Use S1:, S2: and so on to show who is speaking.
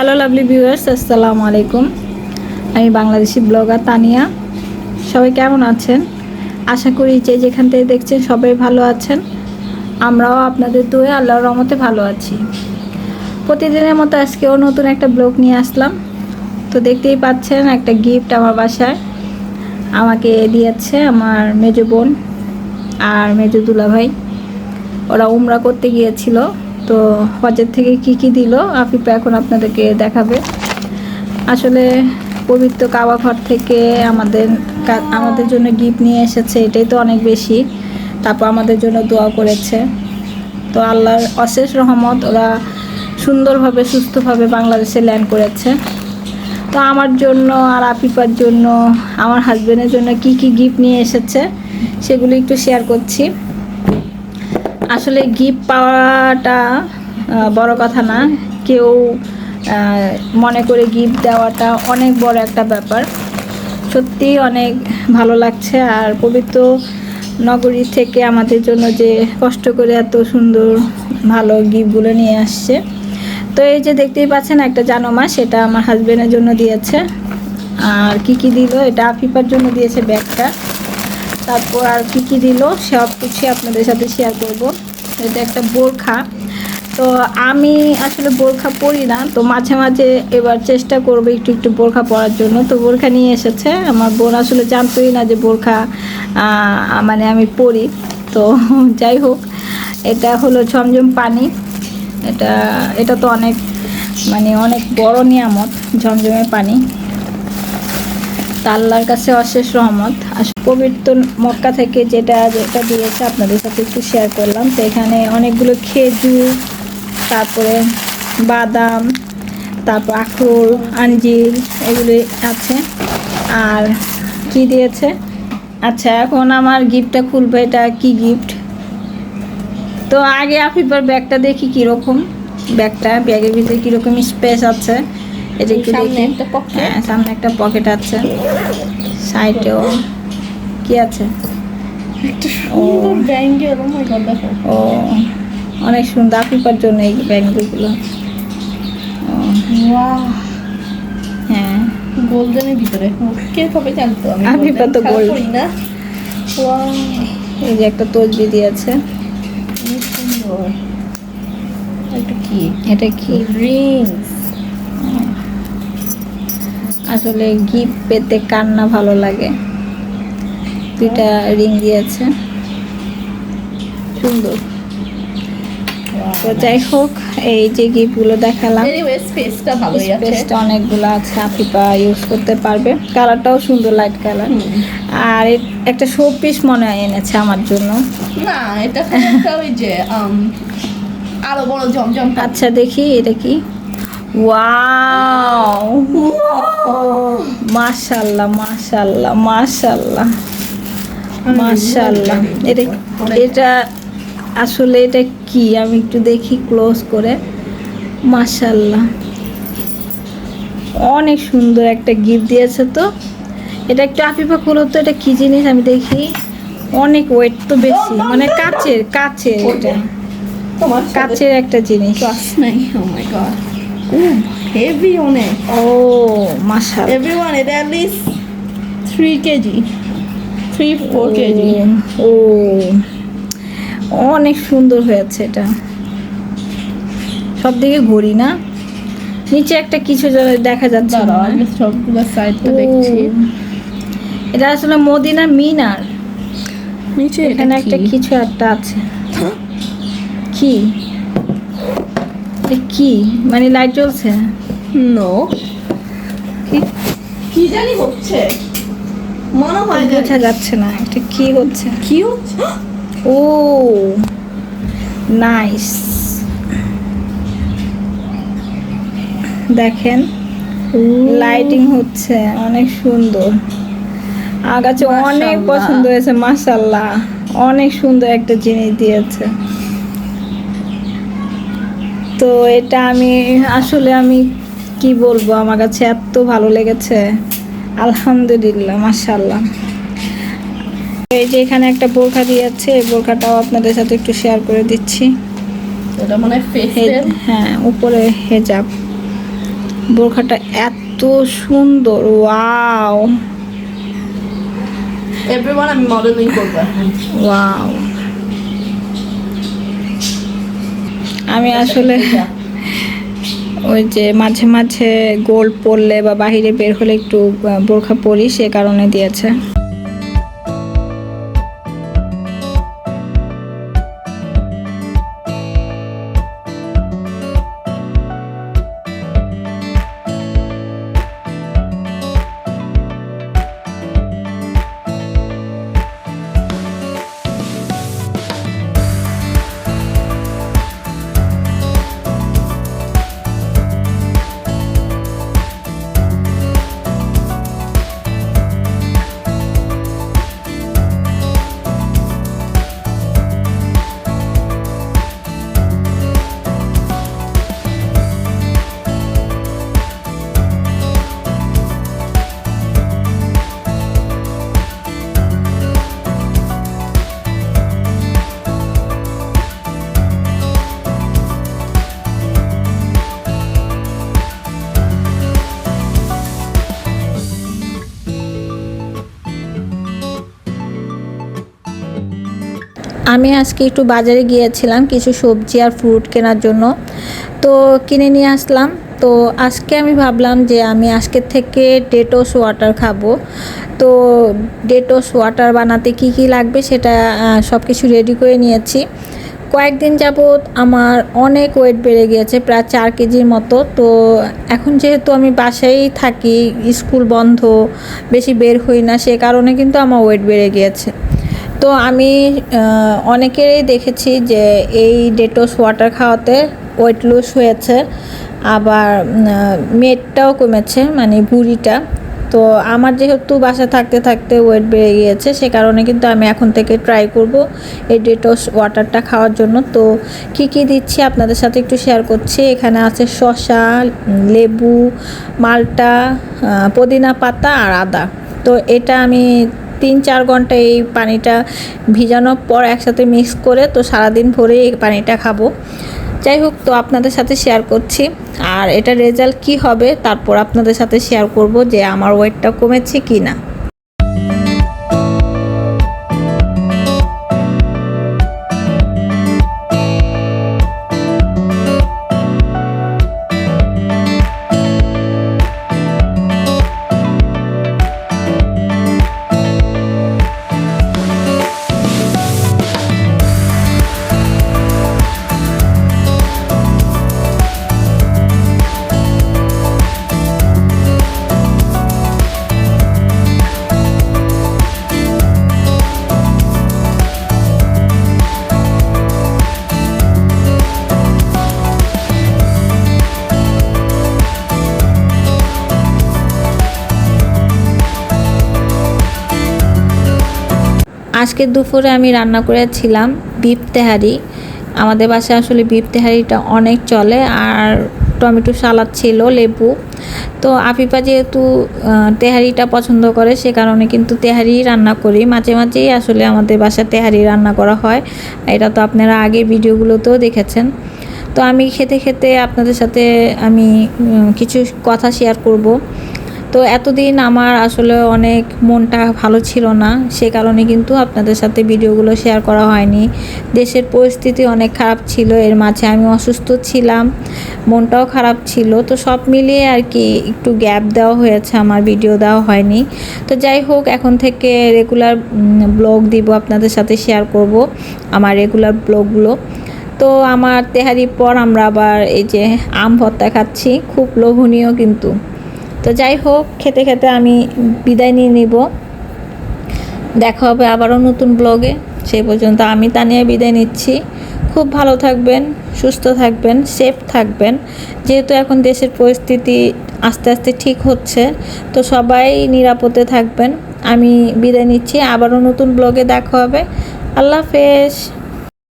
S1: Hello lovely viewers আসসালামু আলাইকুম। আমি বাংলাদেশি ব্লগার তানিয়া। সবাই কেমন আছেন? আশা করি যে যেখান থেকে দেখছেন সবাই ভালো আছেন। আমরাও আপনাদের দুয়ে আল্লাহর রহমতে ভালো আছি। প্রতিদিনের মতো আজকেও নতুন একটা ব্লগ নিয়ে আসলাম। তো দেখতেই পাচ্ছেন, একটা গিফট আমার বাসায়। আমাকে দিয়েছে আমার মেজো বোন আর মেজো দুলাভাই। ওরা উমরা করতে গিয়েছিল। তো হজের থেকে কি কি দিল? আফিফা এখন আপনাদেরকে দেখাবে। আসলে পবিত্র কাবা ঘর থেকে আমাদের আমাদের জন্য গিফট নিয়ে এসেছে, এটাই তো অনেক বেশি। তারপর আমাদের জন্য দোয়া করেছে। তো আল্লাহর অশেষ রহমত, ওরা সুন্দরভাবে, সুস্থভাবে বাংলাদেশে ল্যান্ড করেছে। তো আমার জন্য আর আফিফার জন্য, আমার হাজব্যান্ডের জন্য কি কি গিফট নিয়ে এসেছে, সেগুলি একটু শেয়ার করছি। আসলে গিফট পাওয়াটা বড় কথা না। কেউ মনে করে গিফট দেওয়াটা অনেক বড় একটা ব্যাপার। সত্যি অনেক ভালো লাগছে আর পবিত্র নগরী থেকে আমাদের জন্য যে কষ্ট করে এত সুন্দর, ভালো গিফটগুলো নিয়ে আসছে। তো এই যে দেখতেই পাচ্ছেন, একটা জানোমা, সেটা আমার হাজবেন্ডের জন্য দিয়েছে। আর কি কি দিল? এটা আফিফার জন্য দিয়েছে ব্যাগটা। তারপর আর কি কি দিল সব কিছু আপনাদের সাথে শেয়ার করব। এটা একটা বোরখা। তো আমি আসলে বোরখা পরি না, তো মাঝে মাঝে এবার চেষ্টা করব একটু একটু বোরখা পরার জন্য। তো বোরখা নিয়ে এসেছে আমার বোন। আসলে জানতোই না যে বোরখা মানে আমি পরি। তো যাই হোক, এটা হলো ঝমঝম পানি। এটা এটা তো অনেক মানে অনেক বড় নিয়ামত ঝমঝমের পানি। আল্লাহর কাছে অশেষ রহমত। আসলে পবিত্র মক্কা থেকে যেটা যেটা দিয়েছে আপনাদের সাথে একটু শেয়ার করলাম। তো এখানে অনেকগুলো খেজুর, তারপরে বাদাম, তারপর আখরোল আঞ্জির এগুলি আছে। আর কি দিয়েছে? আচ্ছা এখন আমার গিফটটা খুলবে, এটা কি গিফট তো আগে আফিফার ব্যাগটা দেখি কীরকম। ব্যাগটা ব্যাগের ভিতরে কীরকম স্পেস আছে। এটা একটু
S2: সামনে একটা pocket।
S1: হ্যাঁ সামনে একটা পকেট আছে। সাইডেও কি আছে?
S2: একটা সুন্দর ব্যাঙ্গেল ও
S1: অনেক সুন্দর আফিফার জন্য এই
S2: ওয়াও
S1: হ্যাঁ।
S2: গোল্ডেনের ভিতরে। কে কবে জানতো আমি
S1: তো
S2: না।
S1: এই যে একটা তসবি দিয়েছে।
S2: সুন্দর। এটা কি?
S1: এটা কি?
S2: রিংস
S1: আসলে গিফট পেতে কার না ভালো লাগে? দুইটা রিং দিয়েছে। সুন্দর। তো যাই হোক এই যে গিফটগুলো দেখালাম।
S2: স্পেসটা
S1: অনেকগুলো আছে আফিফা ইউজ করতে পারবে। কালারটাও সুন্দর লাইট কালার আর একটা শো পিস মনে হয় এনেছে আমার জন্য।
S2: না এটা ওই যে um, আরও বড় জমজম
S1: আচ্ছা দেখি এটা কি? ওয়াও মাশাল্লাহ মাশাল্লাহ মাশাল্লাহ মাশাল্লাহ এটা এটা আসলে এটা কি? আমি একটু দেখি ক্লোজ করে। মাশাল্লাহ। অনেক সুন্দর একটা গিফট দিয়েছে তো। এটা একটু আফিফা খুলো তো এটা কি জিনিস? আমি দেখি। অনেক ওয়েট তো বেশি। মানে কাচের কাচের এটা। কাচের একটা জিনিস।
S2: নাই ও মাই গড ও হেভি অনেক
S1: ও মাশাল
S2: এভরিওয়ান এটা at least 3 কেজি 3 4 কেজি
S1: ও অনেক সুন্দর হয়েছে এটা। সব দিকে ঘড়ি না। নিচে একটা কিছু দেখা যাচ্ছে
S2: আমি সবগুলো সাইডটা দেখছি।
S1: এটা আসলে মদিনা মিনার।
S2: নিচে
S1: এখানে একটা কিছু একটা আছে। কি? এটা কি? মানে লাইট জ্বলছে?
S2: নো
S1: কি?
S2: জানি হচ্ছে? মনে হয়
S1: বোঝা যাচ্ছে না। এটা কি হচ্ছে?
S2: কি হচ্ছে?
S1: ও নাইস দেখেন লাইটিং হচ্ছে অনেক সুন্দর। কাছে অনেক পছন্দ হয়েছে মাসাল্লাহ অনেক সুন্দর একটা জিনিস দিয়েছে। তো এটা আমি আসলে আমি কি বলব আমার কাছে এত ভালো লেগেছে। আলহামদুলিল্লাহ মাসাল্লাহ এই যে এখানে একটা বোরখা দিয়েছে এই বোরখাটাও আপনাদের সাথে একটু শেয়ার করে দিচ্ছি।
S2: এটা মানে
S1: হ্যাঁ উপরে হেজাব। বোরখাটা এত সুন্দর ওয়াও।
S2: এভরিওয়ান আমি মডেলিং করব
S1: ওয়াও। আমি আসলে ওই যে মাঝে মাঝে গোল পড়লে বা বাহিরে বের হলে একটু বোরখা পরি, সে কারণে দিয়েছে। আমি আজকে একটু বাজারে গিয়েছিলাম কিছু সবজি আর ফ্রুট কেনার জন্য। তো কিনে নিয়ে আসলাম। তো আজকে আমি ভাবলাম যে আমি আজকের থেকে ডেটোস ওয়াটার খাব। তো ডেটোস ওয়াটার বানাতে কি কি লাগবে সেটা সব কিছু রেডি করে নিয়েছি। কয়েকদিন যাবৎ আমার অনেক ওয়েট বেড়ে গিয়েছে, প্রায় চার কেজির মতো। তো এখন যেহেতু আমি বাসায় থাকি, স্কুল বন্ধ, বেশি বের হই না, সে কারণে কিন্তু আমার ওয়েট বেড়ে গিয়েছে। তো আমি অনেকেরই দেখেছি যে এই ডেটোস ওয়াটার খাওয়াতে ওয়েট লুজ হয়েছে, আবার মেটটাও কমেছে মানে ভুঁড়িটা। তো আমার যেহেতু বাসা থাকতে থাকতে ওয়েট বেড়ে গিয়েছে, সে কারণে কিন্তু আমি এখন থেকে ট্রাই করব এই ডেটোস ওয়াটারটা খাওয়ার জন্য। তো কি কি দিচ্ছি আপনাদের সাথে একটু শেয়ার করছি। এখানে আছে শসা, লেবু, মালটা পুদিনা পাতা আর আদা। তো এটা আমি তিন চার ঘণ্টা এই পানিটা ভিজানোর পর একসাথে মিক্স করে তো সারাদিন ভরে এই পানিটা খাব। যাই হোক, তো আপনাদের সাথে শেয়ার করছি। আর এটা রেজাল্ট কি হবে, তারপর আপনাদের সাথে শেয়ার করব যে আমার ওয়েটটা কমেছে কি না আজকে দুপুরে আমি রান্না করেছিলাম বিফ তেহারি। আমাদের বাসায় আসলে বিফ তেহারিটা অনেক চলে আর টমেটো সালাদ ছিল, লেবু। তো আফিফা যেহেতু তেহারিটা পছন্দ করে, সে কারণে কিন্তু তেহারি রান্না করি। মাঝে মাঝেই আসলে আমাদের বাসায় তেহারি রান্না করা হয়। এটা তো আপনারা আগের ভিডিওগুলোতেও দেখেছেন। তো আমি খেতে খেতে আপনাদের সাথে আমি কিছু কথা শেয়ার করব। তো এতদিন আমার আসলে অনেক মনটা ভালো ছিল না। সে কারণে কিন্তু আপনাদের সাথে ভিডিওগুলো শেয়ার করা হয়নি। দেশের পরিস্থিতি অনেক খারাপ ছিল, এর মাঝে আমি অসুস্থ ছিলাম, মনটাও খারাপ ছিল। তো সব মিলিয়ে আর কি একটু গ্যাপ দেওয়া হয়েছে, আমার ভিডিও দেওয়া হয়নি। তো যাই হোক, এখন থেকে রেগুলার ব্লগ দিব, আপনাদের সাথে শেয়ার করব আমার রেগুলার ব্লগগুলো তো আমার তেহারির পর আমরা আবার এই যে আম ভর্তা খাচ্ছি, খুব লোভনীয় কিন্তু। তো যাই হোক, খেতে খেতে আমি বিদায় নিয়ে নিব। দেখা হবে আবারও নতুন ব্লগে। সেই পর্যন্ত আমি তা নিয়ে বিদায় নিচ্ছি। খুব ভালো থাকবেন, সুস্থ থাকবেন সেফ থাকবেন। যেহেতু এখন দেশের পরিস্থিতি আস্তে আস্তে ঠিক হচ্ছে, তো সবাই নিরাপদে থাকবেন। আমি বিদায় নিচ্ছি, আবারও নতুন ব্লগে দেখা হবে। আল্লাহ হাফেজ।